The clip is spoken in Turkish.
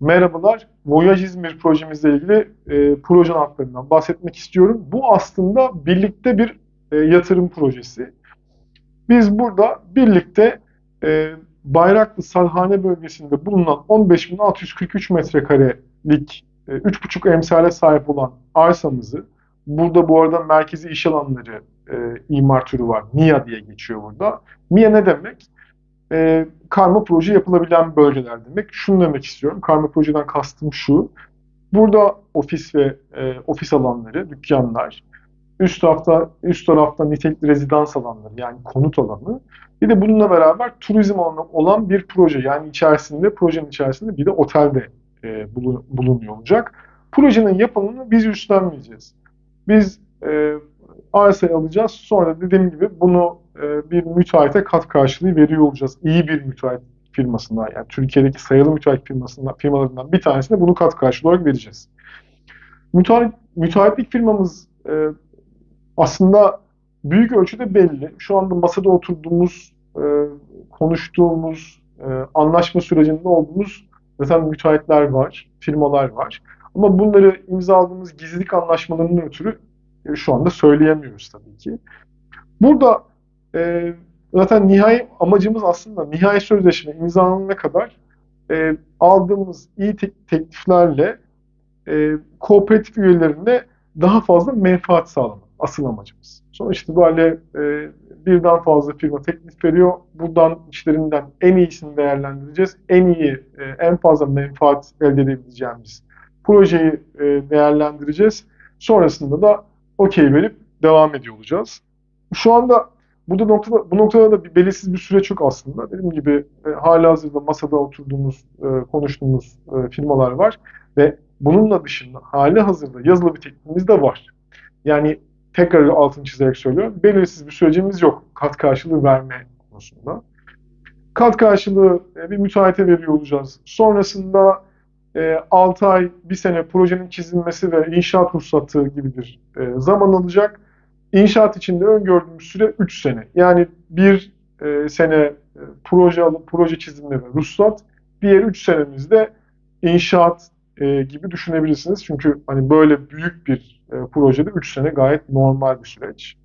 Merhabalar, Voyage İzmir projemizle ilgili e, proje haklarından bahsetmek istiyorum. Bu aslında birlikte bir e, yatırım projesi. Biz burada birlikte e, Bayraklı Salhane bölgesinde bulunan 15.643 metrekarelik e, 3,5 emsale sahip olan arsamızı, burada bu arada merkezi iş alanları e, imar türü var. MIA diye geçiyor burada. MIA ne demek? E, karma proje yapılabilen bölgeler demek. Şunu demek istiyorum. Karma projeden kastım şu. Burada ofis ve e, ofis alanları, dükkanlar, üst tarafta üst tarafta nitelikli rezidans alanları yani konut alanı. Bir de bununla beraber turizm alanı olan bir proje. Yani içerisinde projenin içerisinde bir de otelde e, bulunuyor olacak. Projenin yapımını biz üstlenmeyeceğiz. Biz e, arsayı alacağız. Sonra dediğim gibi bunu e, bir müteahhite kat karşılığı veriyor olacağız. İyi bir müteahhit firmasına yani Türkiye'deki sayılı müteahhit firmasından, firmalarından bir tanesine bunu kat karşılığı olarak vereceğiz. Müteahhit, müteahhitlik firmamız e, aslında büyük ölçüde belli. Şu anda masada oturduğumuz, e, konuştuğumuz, e, anlaşma sürecinde olduğumuz zaten müteahhitler var, firmalar var. Ama bunları imzaladığımız gizlilik anlaşmalarının ötürü e, şu anda söyleyemiyoruz tabii ki. Burada e, zaten nihai amacımız aslında nihai sözleşme imzalanana kadar e, aldığımız iyi te tekliflerle e, kooperatif üyelerine daha fazla menfaat sağlamak asıl amacımız. Sonuç itibariyle e, birden fazla firma teklif veriyor. Buradan işlerinden en iyisini değerlendireceğiz. En iyi, e, en fazla menfaat elde edebileceğimiz projeyi e, değerlendireceğiz. Sonrasında da okey verip devam ediyor olacağız. Şu anda bu noktada, bu noktada da bir belirsiz bir süreç yok aslında. Dediğim gibi e, hala hazırda masada oturduğumuz, e, konuştuğumuz e, firmalar var ve bununla dışında hali hazırda yazılı bir teklifimiz de var. Yani tekrar altını çizerek söylüyorum. Belirsiz bir sürecimiz yok kat karşılığı verme konusunda. Kat karşılığı e, bir müteahhite veriyor olacağız. Sonrasında e, 6 ay, 1 sene projenin çizilmesi ve inşaat ruhsatı gibi bir e, zaman alacak. İnşaat içinde öngördüğümüz süre 3 sene. Yani bir e, sene e, proje alıp proje çizimi ve ruhsat, diğer 3 senemizde inşaat e, gibi düşünebilirsiniz. Çünkü hani böyle büyük bir e, projede 3 sene gayet normal bir süreç.